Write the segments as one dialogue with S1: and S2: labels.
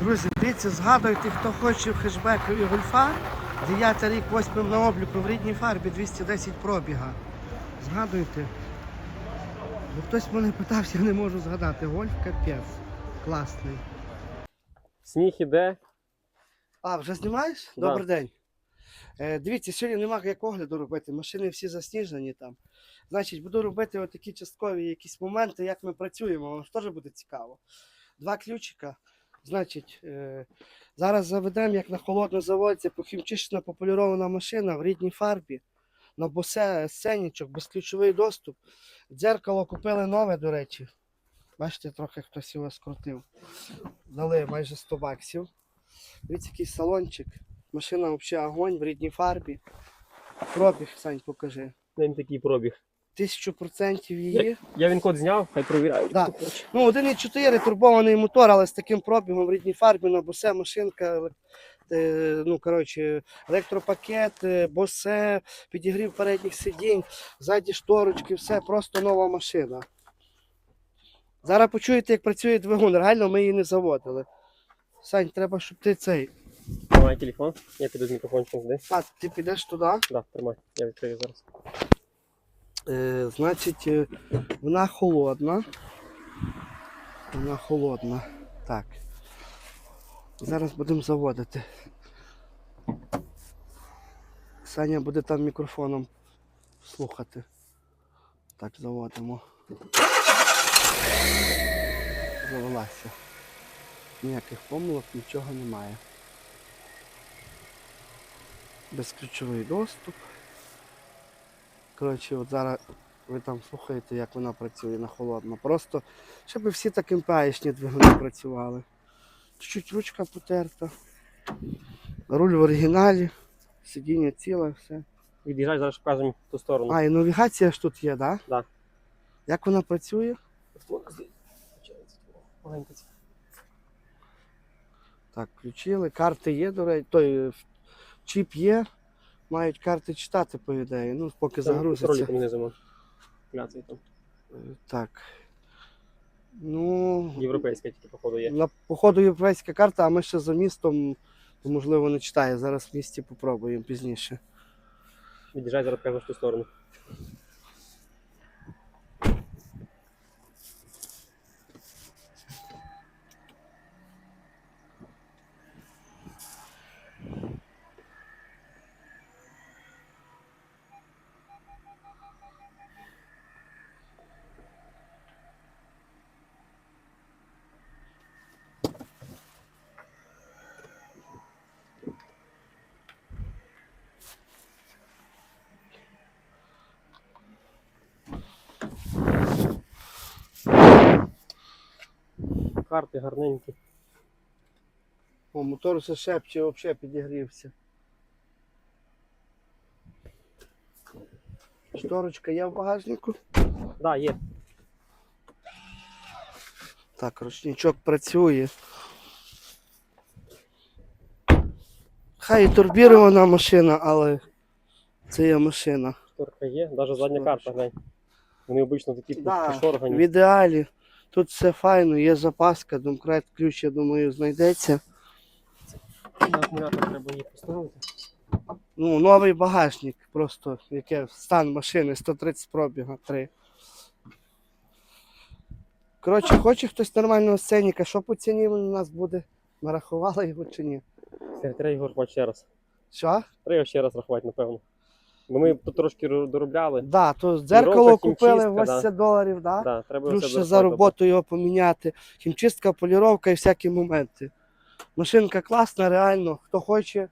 S1: Друзі, дивіться, згадуйте, хто хоче в хешбекові гольфа. 9 рік, 8 на обліку в рідній фарбі 210 пробіга. Згадуйте. Бо хтось мене питався, я не можу згадати. Гольф капець. Класний.
S2: Сніг іде.
S1: А, вже знімаєш?
S2: Да.
S1: Добрий день. Е, дивіться, сьогодні нема як огляду робити. Машини всі засніжені там. Значить, буду робити отакі часткові якісь моменти, як ми працюємо. Вам ж теж буде цікаво. Два ключика. Значить, е, зараз заведемо, як на холодно заводиться, похімчищена пополірована машина в рідній фарбі. На босе сценічок, безключовий доступ. Дзеркало купили нове, до речі. Бачите, трохи хтось його скрутив. Дали майже 100 баксів. Дивіться, який салончик. Машина взагалі огонь в рідній фарбі. Пробіг, Сань, покажи.
S2: День такий пробіг.
S1: Тисячу процентів її.
S2: Я він код зняв, хай провіряють.
S1: Да. Ну, 1,4 турбований мотор, але з таким пробігом в рідній фарбі на босе машинка. е, Ну, коротше, електропакет, е, босе, підігрів передніх сидінь, ззаді шторочки, все, просто нова машина. Зараз почуєте, як працює двигун. Реально ми її не заводили. Сань, треба, щоб ти цей.
S2: Тримай телефон, я піду з мікрофончиком сюди.
S1: А, ти підеш туди.
S2: Да, тримай, я відкрию зараз.
S1: Е, значить, е, вона холодна. Вона холодна. Так. Зараз будемо заводити. Саня буде там мікрофоном слухати. Так, заводимо. Завелася. Ніяких помилок, нічого немає. Безключовий доступ. Коротше, от зараз ви там слухаєте, як вона працює на холодно. Просто, щоб всі так МПАшні двигуни працювали. Чуть-чуть ручка потерта. Руль в оригіналі, сидіння ціле, все.
S2: Від'їжджай, зараз покажемо в ту сторону.
S1: А, і навігація ж тут є, так? Да?
S2: Да.
S1: Як вона працює? Так, включили. Карти є, до речі, той е, чіп є. Мають карти читати, по ідеї. Ну, поки
S2: Там
S1: загрузиться.
S2: Роликом внизу. Кляцей там.
S1: Е, Так. Ну,
S2: Європейська тільки, походу, є.
S1: На походу європейська карта, а ми ще за містом, можливо, не читає. Зараз в місті попробуємо пізніше.
S2: Від'їжджай, зараз покажемо в ту сторону. Карти гарненькі.
S1: О, мотор все шепче, взагалі підігрівся. Шторочка є в багажнику.
S2: Да, є.
S1: Так, ручничок працює. Хай і турбірована машина, але це є машина.
S2: Шторка є, навіть задня карта, глянь. Вони обично такі
S1: Да,
S2: пошоргані.
S1: в ідеалі. Тут все файно, є запаска, домкрат, ключ, я думаю, знайдеться.
S2: На акумулятор треба її поставити.
S1: Ну, новий багажник, просто яке стан машини 130 пробіга 3. Коротше, хоче хтось нормального сценіка, що по ціні у нас буде? Нарахували його чи ні?
S2: Треба його рахувати ще раз.
S1: Що?
S2: Треба його ще раз рахувати, напевно. Бо ми тут трошки ро- доробляли.
S1: Да, то дзеркало купили
S2: хімчистка,
S1: 80 доларів, да?
S2: Да, треба
S1: Плюс ще за роботу його поміняти. Хімчистка, поліровка і всякі моменти. Машинка класна, реально. Хто хоче.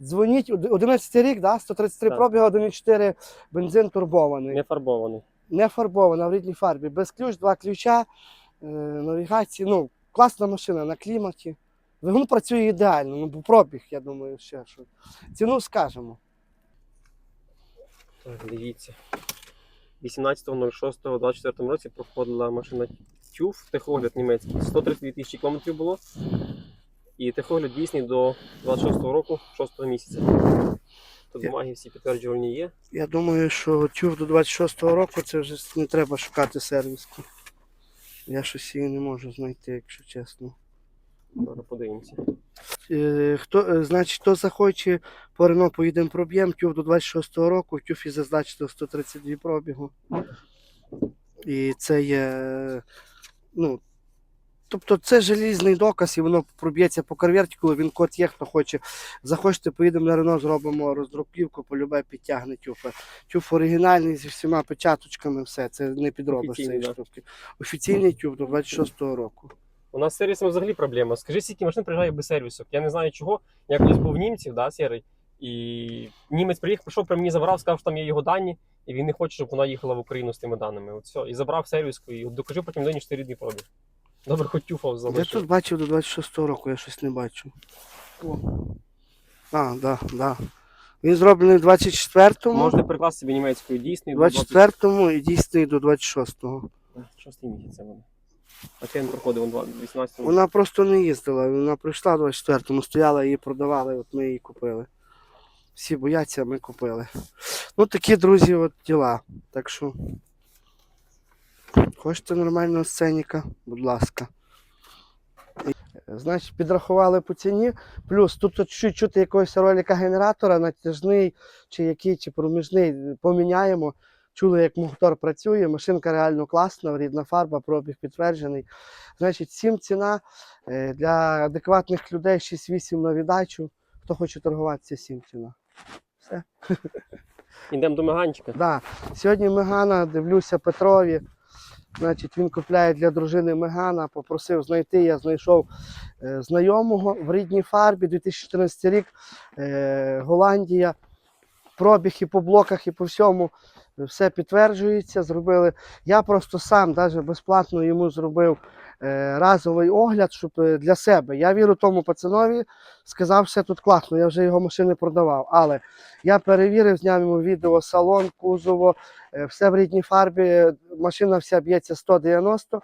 S1: Дзвоніть, Од- 11 рік, да? 133
S2: Так.
S1: пробіга, 1,4 бензин турбований.
S2: Не фарбований.
S1: не фарбована в рідній фарбі. Без ключ, два ключа, е, навігації. Ну, класна машина на кліматі. Двигун працює ідеально, ну бо пробіг, я думаю, ще що. Ціну скажемо.
S2: Так, дивіться. 18.06.24 році проходила машина TÜV, техогляд німецький. 132 тисячі кілометрів було. І техогляд дійсний до 26-го року, 6 місяця. Тут бумаги всі підтверджувальні є.
S1: Я думаю, що тюр до 26-го року це вже не треба шукати сервіску. Я щось її не можу знайти, якщо чесно.
S2: Зараз подивимося.
S1: Е, Хто, е, значить, хто захоче, по Рено поїдемо проб'єм, тюф до 26-го року, тюф і зазначити 132 пробігу. І це є. е, Ну, тобто це желізний доказ, і воно проб'ється по карвертику, він код є, хто хоче. Захочете, поїдемо на Рено, зробимо роздруківку, полюбе підтягне тюфа. Тюф оригінальний зі всіма печаточками, все, це не підробиш цієї штуки. Офіційний тюф до 26-го року.
S2: У нас з сервісом взагалі проблема. Скажи, скільки машин приїжджає без сервісу. Я не знаю чого. Я колись був в німців, да, серий, і німець приїхав, прийшов при мені забрав, сказав, що там є його дані, і він не хоче, щоб вона їхала в Україну з тими даними. От все. І забрав сервіску, і докажи потім день 4 дні пробіг. Добре, хоч тюфав
S1: Я тут бачив до 26-го року, я щось не бачу. О. А, да, да. Він зроблений в 24-му,
S2: Можете прикласти собі німецькою дійсний.
S1: 24-му і дійсний до 26-го.
S2: Шостий місяць це буде. А це він проходив он 18
S1: Вона просто не їздила, вона прийшла в 24-му, стояла, її продавали, от ми її купили. Всі бояться, ми купили. Ну, такі, друзі, от діла. Так що. Хочете нормального сценіка? Будь ласка. Значить, підрахували по ціні. Плюс тут от чуть чути якогось ролика генератора, натяжний чи який, чи проміжний, поміняємо. Чули, як мотор працює, машинка реально класна, рідна фарба, пробіг підтверджений. Значить, 7 ціна е, для адекватних людей 6-8 на віддачу. Хто хоче торгуватися, 7 ціна. Все.
S2: Йдемо до Меганчика.
S1: Да. Сьогодні Мегана, дивлюся Петрові. Значить, він купляє для дружини Мегана, попросив знайти. Я знайшов е, знайомого в рідній фарбі 2014 рік. Е, Голландія. Пробіг і по блоках, і по всьому все підтверджується. Зробили. Я просто сам навіть безплатно йому зробив разовий огляд, щоб е, для себе. Я вірю тому пацанові, сказав, все тут класно, я вже його машини продавав. Але я перевірив, зняв йому відео, салон, кузово, е, все в рідній фарбі. Машина вся б'ється 190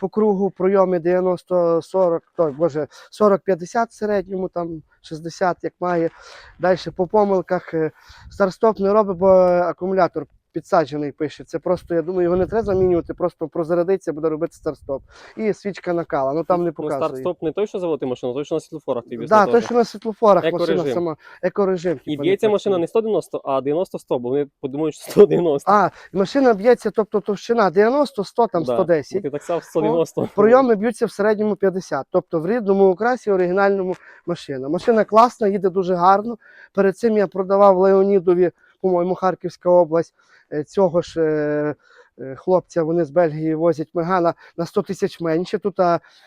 S1: по кругу, пройоми 90-40, той, боже, 40-50 в середньому, там 60, як має. Далі по помилках е, старт-стоп не робить, бо акумулятор підсаджений пише. Це просто, я думаю, його не треба замінювати, просто прозарядиться, буде робити старт-стоп. І свічка накала, ну там не
S2: Ну,
S1: показує.
S2: старт-стоп не той, що заводити машину, а той, що на світлофорах
S1: Так, да, той, що на світлофорах, машина сама, екорежим.
S2: І
S1: типу,
S2: б'ється машина не 190, а 90-100, бо вони подумають, що 190.
S1: А, машина б'ється, тобто товщина 90, 100, там
S2: Да.
S1: 110.
S2: Ти так сказав 190.
S1: Прийоми б'ються в середньому 50. Тобто в рідному окрасі оригінальному машина. Машина класна, їде дуже гарно. Перед цим я продавав Леонідові, по-моєму, Харківська область. е, Цього ж е, е, хлопця вони з Бельгії возять Мегана на 100 тисяч менше. Тут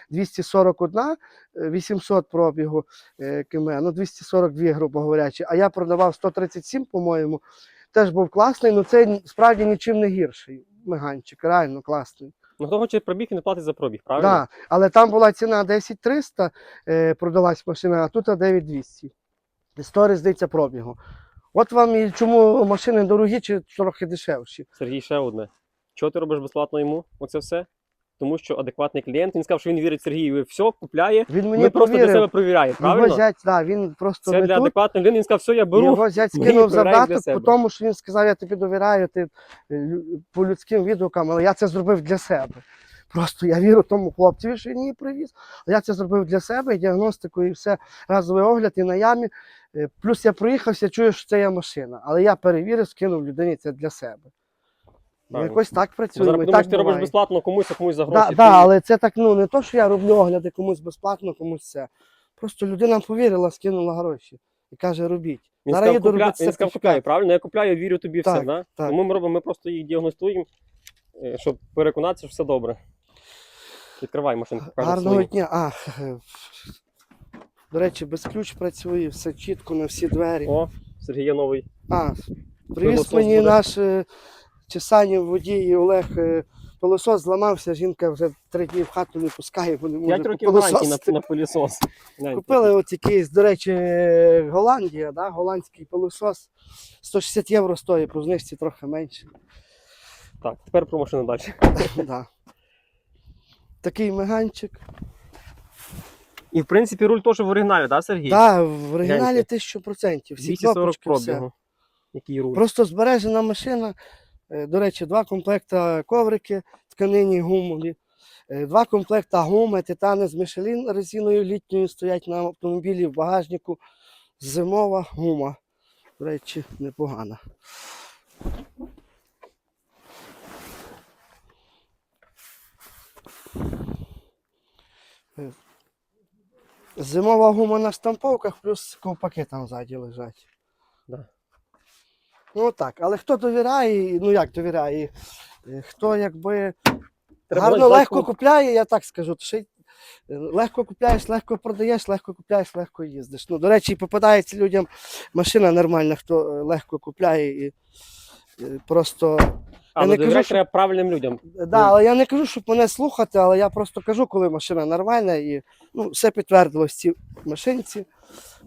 S1: 241, е, 800 пробігу е, км, ну 242, грубо говорячи. А я продавав 137, по-моєму. Теж був класний, але це справді нічим не гірший. Меганчик, реально класний.
S2: Ну хто хоче пробіг, він не платить за пробіг, правильно?
S1: Да, але там була ціна 10 300, е, продалась машина, а тут 9 200. 100 різниця пробігу. От вам і чому машини дорогі чи трохи дешевші.
S2: Сергій, ще одне. Чого ти робиш безплатно йому? Оце все? Тому що адекватний клієнт, він сказав, що він вірить Сергію, все, купляє.
S1: Він мені
S2: Ми просто для себе
S1: повірив.
S2: провіряємо,
S1: Його зять, да, він просто
S2: Це
S1: не
S2: для
S1: тут.
S2: адекватної людини, він сказав, все, я беру.
S1: Його зять
S2: ми
S1: скинув
S2: для себе.
S1: по тому що він сказав, я тобі довіряю ти, е, лю- по людським відгукам, але я це зробив для себе. Просто я вірю тому хлопцеві, що він її привіз. А я це зробив для себе, і діагностику, і все, разовий огляд, і на ямі. Е, Плюс я проїхався, чую, що це є машина. Але я перевірив, скинув людині це для себе. Ну,
S2: Правильно.
S1: якось так працює.
S2: зараз
S1: і
S2: подумаєш,
S1: так
S2: ти робиш
S1: буває.
S2: безплатно комусь, а комусь за
S1: Да,
S2: гроші.
S1: да,
S2: Ти-
S1: але це так, ну не то, що я роблю огляди комусь безплатно, комусь це. Просто людина повірила, скинула гроші і каже, робіть.
S2: Він
S1: Зараз
S2: сказав,
S1: їду
S2: купля...
S1: робити
S2: він сказав,
S1: сертифікат.
S2: правильно? Я купляю, вірю тобі все, да?
S1: так.
S2: Тому ми робимо, ми просто їх діагностуємо, е, щоб переконатися, що все добре. Відкривай машинку, покажемо
S1: Гарного
S2: свою.
S1: дня. А, е, до речі, без ключ працює, все чітко на всі двері.
S2: О, Сергія новий.
S1: А, привіз
S2: Пилосос
S1: мені
S2: буде?
S1: наш е, чесанів водій Олег. е, Пилосос зламався, жінка вже три дні в хату не пускає, бо не може
S2: 5 років гарантії
S1: попилососити.
S2: на, на пилісос. Гляньте.
S1: Купили от якийсь, до речі, е, Голландія, да? голландський пилосос. 160 євро стоїть, по знижці трохи менше.
S2: Так, тепер про машину далі.
S1: да. Такий меганчик.
S2: І в принципі руль теж в оригіналі, так, Сергій?
S1: Так, да, в оригіналі 1000%. Всі
S2: 240
S1: кнопочки, все.
S2: пробігу. Який руль.
S1: Просто збережена машина. Е, До речі, два комплекта коврики, тканині, гумові. Е, Два комплекта гуми, титани з Мишелін резиною літньою стоять на автомобілі в багажнику. Зимова гума. До речі, непогана. Зимова гума на штамповках, плюс ковпаки там ззаді лежать.
S2: Да.
S1: Ну так, але хто довіряє, ну як довіряє, е, хто якби
S2: Треба
S1: гарно легко купляє, я так скажу. е, легко купляєш, легко продаєш, легко купляєш, легко їздиш. Ну, до речі, попадається людям машина нормальна, хто е, легко купляє і просто.
S2: А,
S1: Я
S2: ну
S1: не кажу, що-
S2: треба правильним людям.
S1: Да, але я не кажу, щоб мене слухати, але я просто кажу, коли машина нормальна і ну, все підтвердилось в цій машинці.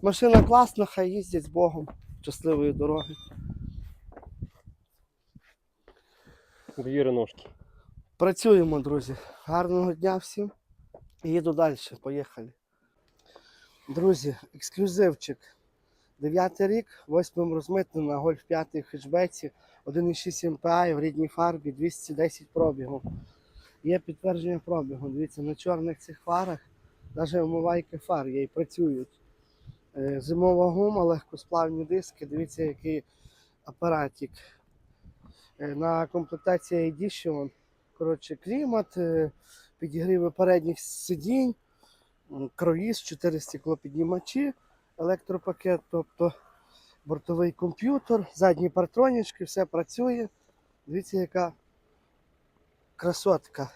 S1: Машина класна, хай їздять з Богом. Щасливої дороги.
S2: Дві реношки.
S1: Працюємо, друзі. Гарного дня всім. Їду далі. Поїхали. Друзі, ексклюзивчик. Дев'ятий рік, восьмим розмитнено на Гольф 5 в хетчбеці, 1,6 MPI в рідній фарбі, 210 пробігу. Є підтвердження пробігу. Дивіться, на чорних цих фарах, навіть омивайки фар є і працюють. Е, Зимова гума, легкосплавні диски. Дивіться, який апаратик. Е, На комплектації Edition коротше, клімат, е, підігріви передніх сидінь, круїз, 4 стеклопіднімачі, електропакет, тобто бортовий комп'ютер, задні партронічки, все працює. Дивіться, яка красотка.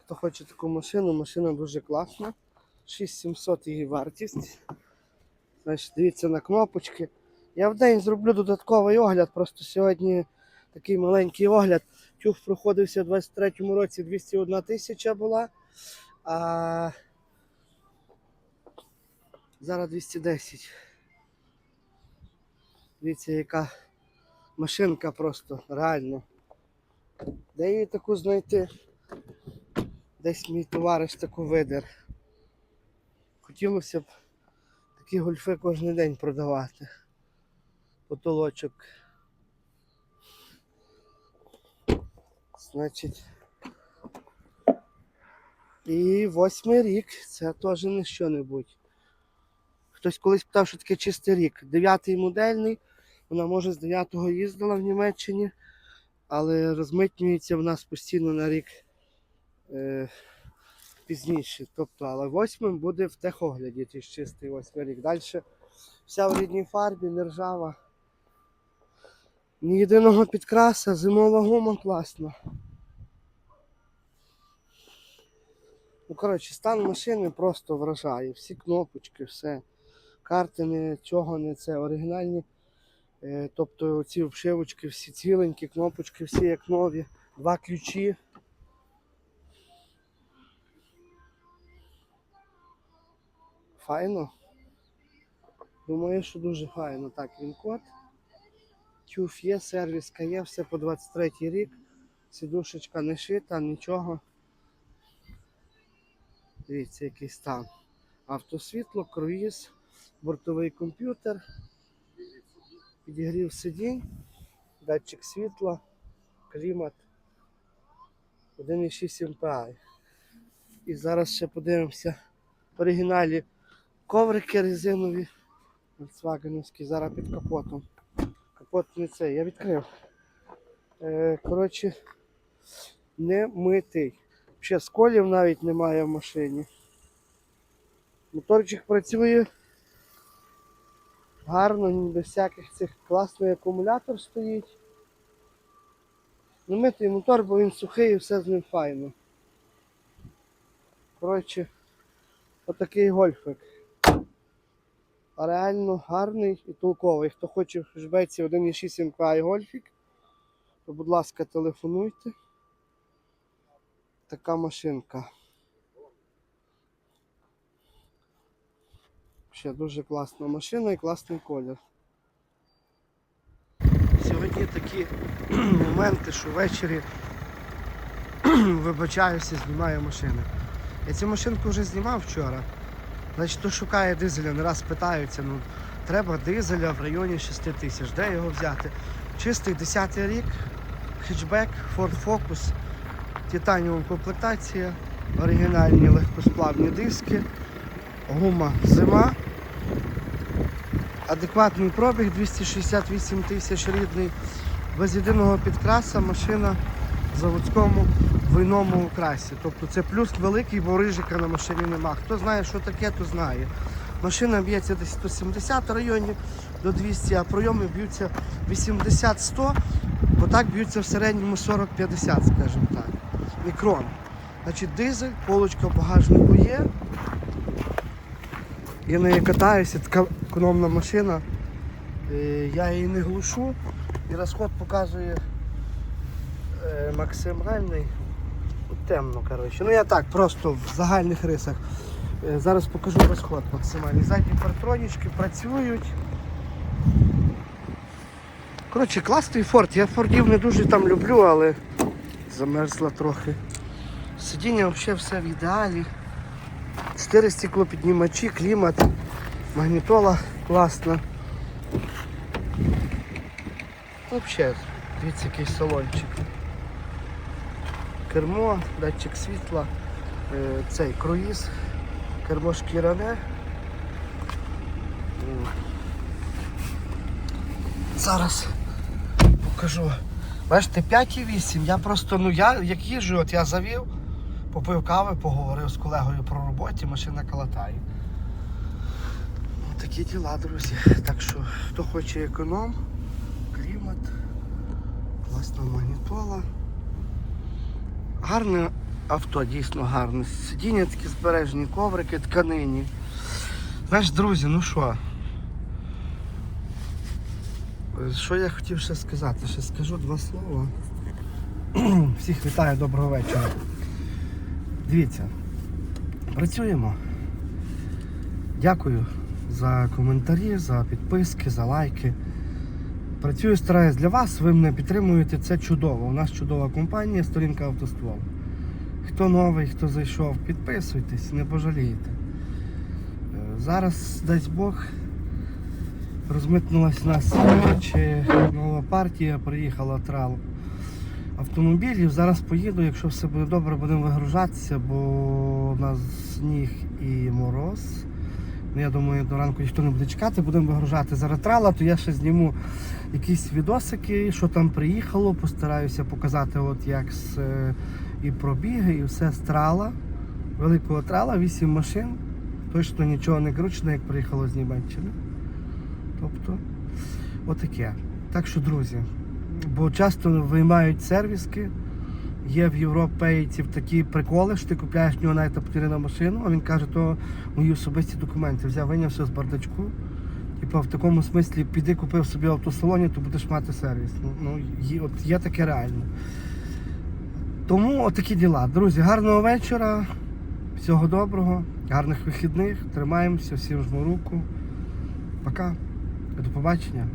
S1: Хто хоче таку машину, машина дуже класна. 6700 її вартість. Значить, дивіться на кнопочки. Я в день зроблю додатковий огляд, просто сьогодні такий маленький огляд. Тюг проходився у 23-му році 201 тисяча була. А зараз 210. Дивіться, яка машинка просто реально. Де її таку знайти? Десь мій товариш таку видер. Хотілося б такі гольфи кожен день продавати. Потолочок. Значить. І восьмий рік це теж не що-небудь. Хтось колись питав, що таке чистий рік. Дев'ятий модельний. Вона може з 9-го їздила в Німеччині, але розмитнюється в нас постійно на рік е, пізніше. Тобто, але восьмим буде в техогляді ті чистий восьмий рік. Далі вся в рідній фарбі, не ржава. Ні єдиного підкраса, зимова гума класна. Ну, коротше, стан машини просто вражає. Всі кнопочки, все. Карти нічого не це. Оригінальні. Е, тобто ці обшивочки всі ціленькі, кнопочки всі як нові. Два ключі. Файно. Думаю, що дуже файно. Так, він код. Тюф є, сервіска є, все по 23 рік. Сідушечка не шита, нічого. Дивіться, який стан. Автосвітло, круїз, бортовий комп'ютер, підігрів сидінь, датчик світла, клімат, 1,6 MPI. І зараз ще подивимося в оригіналі коврики резинові, Volkswagenівські, зараз під капотом. Капот не цей, я відкрив. Е, коротше, не митий. Ще сколів навіть немає в машині. Моторчик працює гарно, без всяких цих класний акумулятор стоїть. Ну, митий мотор, бо він сухий і все з ним файно. Коротше, отакий гольфик. А реально гарний і толковий. Хто хоче в хешбеці 1,6 MPI гольфік, то будь ласка, телефонуйте. Така машинка. Ще дуже класна машина і класний колір. Сьогодні такі моменти, що ввечері вибачаюся, знімаю машини. Я цю машинку вже знімав вчора. Значить, хто шукає дизеля, не раз питаються, ну треба дизеля в районі 6 тисяч. Де його взяти? Чистий 10 рік, хетчбек, Ford Focus, Титаніум комплектація, оригінальні легкосплавні диски, гума зима, адекватний пробіг 268 тисяч рідний, без єдиного підкраса машина в заводському двойному красі. Тобто це плюс великий, бо рижика на машині нема. Хто знає, що таке, то знає. Машина б'ється десь 170 в районі до 200, а пройоми б'ються 80-100, бо так б'ються в середньому 40-50, скажімо так. Мікрон. Значить, дизель, полочка в багажнику є. Я нею катаюся, така економна машина. Е, Я її не глушу і розход показує е, максимальний. Темно, коротше. Ну я так, просто в загальних рисах. Е, Зараз покажу розход максимальний. Задні партронічки працюють. Коротше, класний форт. Я фордів не дуже там люблю, але замерзла трохи. Сидіння взагалі все в ідеалі. Чотири стеклопіднімачі, клімат, магнітола класна. Взагалі, дивіться, який салончик. Кермо, датчик світла, е, цей круїз, кермо шкіряне. М. Зараз покажу. Бачите, 5,8. Я просто, ну я як їжджу, от я завів, попив кави, поговорив з колегою про роботі, машина калатає. Такі діла, друзі. Так що, хто хоче економ, клімат, класна магнітола. Гарне авто, дійсно гарне. Сидіння такі збережені, коврики, тканині. Знаєш, друзі, ну що? Що я хотів ще сказати? Ще скажу два слова. Всіх вітаю, доброго вечора. Дивіться, працюємо. Дякую за коментарі, за підписки, за лайки. Працюю, стараюсь для вас, ви мене підтримуєте, це чудово. У нас чудова компанія, сторінка автоствол. Хто новий, хто зайшов, підписуйтесь, не пожалієте. Е, Зараз, дасть Бог, розмитнулась нас нова партія, приїхала трал автомобілів. Зараз поїду, якщо все буде добре, будемо вигружатися, бо у нас сніг і мороз. Ну, я думаю, до ранку ніхто не буде чекати, будемо вигружати зараз трала, то я ще зніму якісь відосики, що там приїхало, постараюся показати, от як з, е, і пробіги, і все з трала. Великого трала, 8 машин. Точно нічого не кручено, як приїхало з Німеччини. Тобто, отаке. Так що, друзі, бо часто виймають сервіски. Є в європейців такі приколи, що ти купляєш в нього навіть потрібну машину, а він каже, то мої особисті документи. Взяв, виняв все з бардачку. Типа в такому смислі піди купив собі автосалоні, то будеш мати сервіс. Ну, ну є, от є таке реально. Тому отакі діла. Друзі, гарного вечора, всього доброго, гарних вихідних. Тримаємося, всім жму руку. Пока. До побачення.